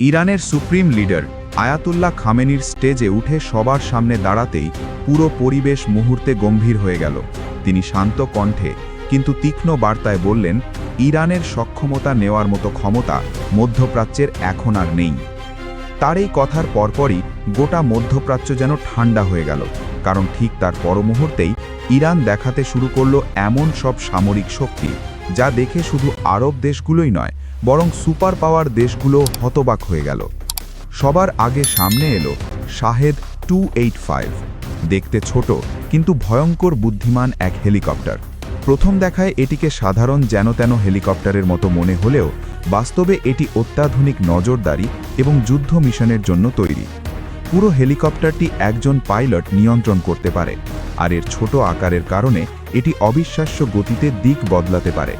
ইরানের supreme leader Ayatollah খামেনির স্টেজে উঠে সবার সামনে দাঁড়াতেই পুরো পরিবেশ মুহূর্তে গম্ভীর হয়ে গেল। তিনি শান্ত কণ্ঠে, কিন্তু তীক্ষ্ণ বার্তায় বললেন, ইরানের সক্ষমতা নেওয়ার মতো ক্ষমতা মধ্যপ্রাচ্যের এখন আর নেই। তার এই কথার পরপরই গোটা মধ্যপ্রাচ্য যেন ঠান্ডা হয়ে গেল, কারণ ঠিক তার পর মুহূর্তেই ইরান দেখাতে শুরু করল এমন সব সামরিক শক্তি, যা দেখে শুধু আরব দেশগুলোই নয় বরং সুপার পাওয়ার দেশগুলো হতবাক হয়ে গেল। সবার আগে সামনে এলো শাহেদ টু দেখতে ছোট, কিন্তু ভয়ঙ্কর বুদ্ধিমান এক হেলিকপ্টার। প্রথম দেখায় এটিকে সাধারণ যেন-তেন হেলিকপ্টারের মতো মনে হলেও, বাস্তবে এটি অত্যাধুনিক নজরদারি এবং যুদ্ধ মিশনের জন্য তৈরি। পুরো হেলিকপ্টারটি একজন পাইলট নিয়ন্ত্রণ করতে পারে, আর এর ছোট আকারের কারণে এটি অবিশ্বাস্য গতিতে দিক বদলাতে পারে।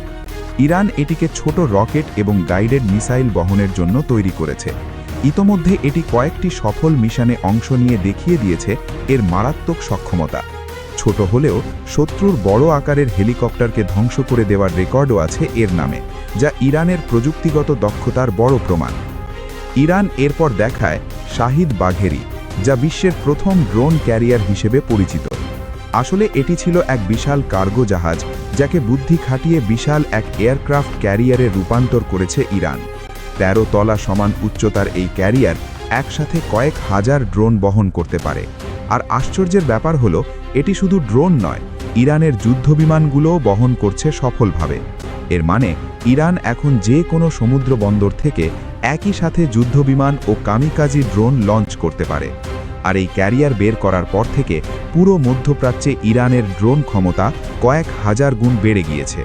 ইরান এটিকে ছোট রকেট এবং গাইডেড মিসাইল বহনের জন্য তৈরি করেছে। ইতোমধ্যে এটি কয়েকটি সফল মিশনে অংশ নিয়ে দেখিয়ে দিয়েছে এর মারাত্মক সক্ষমতা। ছোট হলেও শত্রুর বড় আকারের হেলিকপ্টারকে ধ্বংস করে দেওয়ার রেকর্ডও আছে এর নামে, যা ইরানের প্রযুক্তিগত দক্ষতার বড় প্রমাণ। ইরান এরপর দেখায় শাহিদ বাঘেরি, যা বিশ্বের প্রথম ড্রোন ক্যারিয়ার হিসেবে পরিচিত। আসলে এটি ছিল এক বিশাল কার্গো জাহাজ যাকে বুদ্ধি খাটিয়ে বিশাল এক এয়ারক্রাফট ক্যারিয়ারে রূপান্তর করেছে ইরান। তেরো তলা সমান উচ্চতার এই ক্যারিয়ার একসাথে কয়েক হাজার ড্রোন বহন করতে পারে। আর আশ্চর্যের ব্যাপার হলো, এটি শুধু ড্রোন নয়, ইরানের যুদ্ধবিমানগুলোও বহন করছে সফলভাবে। এর মানে ইরান এখন যে কোনো সমুদ্র বন্দর থেকে একই সাথে যুদ্ধবিমান ও কামিকাজি ড্রোন লঞ্চ করতে পারে। আর এই ক্যারিয়ার বের করার পর থেকে পুরো মধ্যপ্রাচ্যে ইরানের ড্রোন ক্ষমতা কয়েক হাজার গুণ বেড়ে গিয়েছে।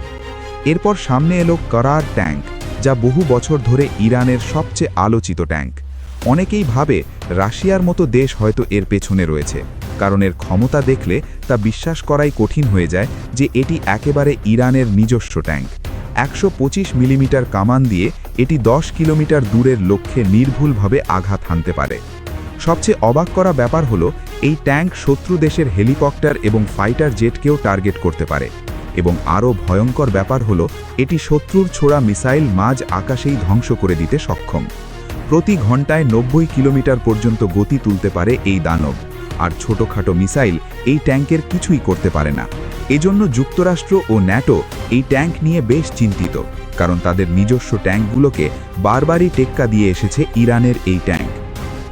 এরপর সামনে এলো করার ট্যাঙ্ক, যা বহু বছর ধরে ইরানের সবচেয়ে আলোচিত ট্যাঙ্ক। অনেকেই ভাবে রাশিয়ার মতো দেশ হয়তো এর পেছনে রয়েছে, কারণ এর ক্ষমতা দেখলে তা বিশ্বাস করাই কঠিন হয়ে যায় যে এটি একেবারে ইরানের নিজস্ব ট্যাঙ্ক। একশো পঁচিশ মিলিমিটার কামান দিয়ে এটি 10 কিলোমিটার দূরের লক্ষ্যে নির্ভুলভাবে আঘাত হানতে পারে। সবচেয়ে অবাক করা ব্যাপার হলো, এই ট্যাঙ্ক শত্রু দেশের হেলিকপ্টার এবং ফাইটার জেটকেও টার্গেট করতে পারে। এবং আরও ভয়ঙ্কর ব্যাপার হলো, এটি শত্রুর ছোড়া মিসাইল মাঝ আকাশেই ধ্বংস করে দিতে সক্ষম। প্রতি ঘন্টায় নব্বই কিলোমিটার পর্যন্ত গতি তুলতে পারে এই দানব, আর ছোটখাটো মিসাইল এই ট্যাঙ্কের কিছুই করতে পারে না। এজন্য যুক্তরাষ্ট্র ও ন্যাটো এই ট্যাঙ্ক নিয়ে বেশ চিন্তিত, কারণ তাদের নিজস্ব ট্যাঙ্কগুলোকে বারবারই টেক্কা দিয়ে এসেছে ইরানের এই ট্যাঙ্ক।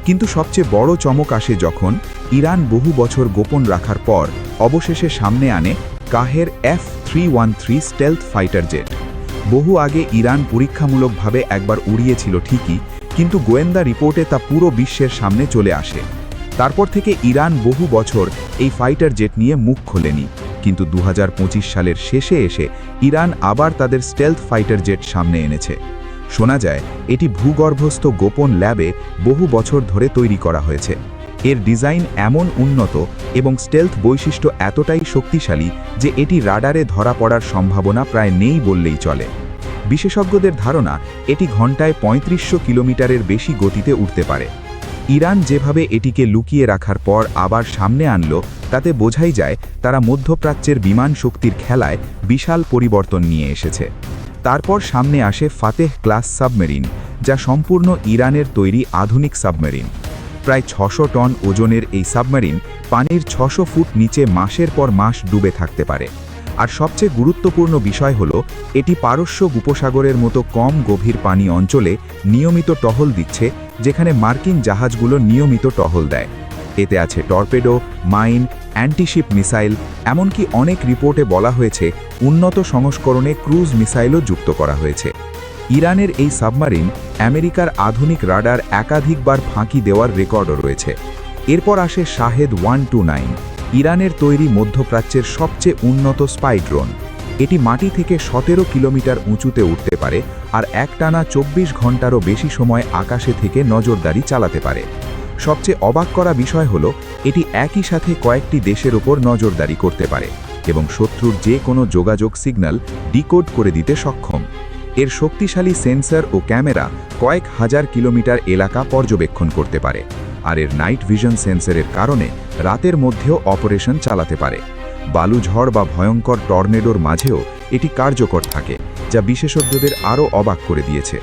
কিন্তু সবচেয়ে বড় চমক আসে যখন ইরান বহু বছর গোপন রাখার পর অবশেষে সামনে আনে Qaher F three one three stealth fighter jet. বহু আগে ইরান পরীক্ষামূলকভাবে একবার উড়িয়েছিল ঠিকই, কিন্তু গোয়েন্দা রিপোর্টে তা পুরো বিশ্বের সামনে চলে আসে। তারপর থেকে ইরান বহু বছর এই ফাইটার জেট নিয়ে মুখ খোলেনি, কিন্তু দু হাজার পঁচিশ সালের শেষে এসে ইরান আবার তাদের স্টেলথ ফাইটার জেট সামনে এনেছে। শোনা যায়, এটি ভূগর্ভস্থ গোপন ল্যাবে বহু বছর ধরে তৈরি করা হয়েছে। এর ডিজাইন এমন উন্নত এবং স্টেলথ বৈশিষ্ট্য এতটাই শক্তিশালী যে এটি রাডারে ধরা পড়ার সম্ভাবনা প্রায় নেই বললেই চলে। বিশেষজ্ঞদের ধারণা, এটি ঘন্টায় পঁয়ত্রিশশো কিলোমিটারের বেশি গতিতে উঠতে পারে। ইরান যেভাবে এটিকে লুকিয়ে রাখার পর আবার সামনে আনলো, তাতে বোঝাই যায় তারা মধ্যপ্রাচ্যের বিমান শক্তির খেলায় বিশাল পরিবর্তন নিয়ে এসেছে। তারপর সামনে আসে ফাতেহ ক্লাস সাবমেরিন, যা সম্পূর্ণ ইরানের তৈরি আধুনিক সাবমেরিন। প্রায় ছশো টন ওজনের এই সাবমেরিন পানির ছশো ফুট নিচে মাসের পর মাস ডুবে থাকতে পারে। আর সবচেয়ে গুরুত্বপূর্ণ বিষয় হল, এটি পারস্য উপসাগরের মতো কম গভীর পানি অঞ্চলে নিয়মিত টহল দিচ্ছে, যেখানে মার্কিন জাহাজগুলো নিয়মিত টহল দেয়। এতে আছে টর্পেডো, মাইন অ্যান্টিশিপ মিসাইল, এমনকি অনেক রিপোর্টে বলা হয়েছে উন্নত সংস্করণে ক্রুজ মিসাইলও যুক্ত করা হয়েছে। ইরানের এই সাবমারিন আমেরিকার আধুনিক রাডার একাধিকবার ফাঁকি দেওয়ার রেকর্ডও রয়েছে। এরপর আসে শাহেদ ওয়ান টু নাইন, ইরানের তৈরি মধ্যপ্রাচ্যের সবচেয়ে উন্নত স্পাই ড্রোন। এটি মাটি থেকে সতেরো কিলোমিটার উঁচুতে উঠতে পারে আর একটানা চব্বিশ ঘন্টারও বেশি সময় আকাশে থেকে নজরদারি চালাতে পারে। সবচেয়ে অবাক করা বিষয় হল, এটি একই সাথে কয়েকটি দেশের ওপর নজরদারি করতে পারে এবং শত্রুর যে কোনো যোগাযোগ সিগন্যাল ডিকোড করে দিতে সক্ষম। এর শক্তিশালী সেন্সর ও ক্যামেরা কয়েক হাজার কিলোমিটার এলাকা পর্যবেক্ষণ করতে পারে, আর এর নাইট ভিশন সেন্সরের কারণে রাতের মধ্যেও অপারেশন চালাতে পারে। বালুঝড় বা ভয়ঙ্কর টর্নেডোর মাঝেও এটি কার্যকর থাকে, যা বিশেষজ্ঞদের আরও অবাক করে দিয়েছে।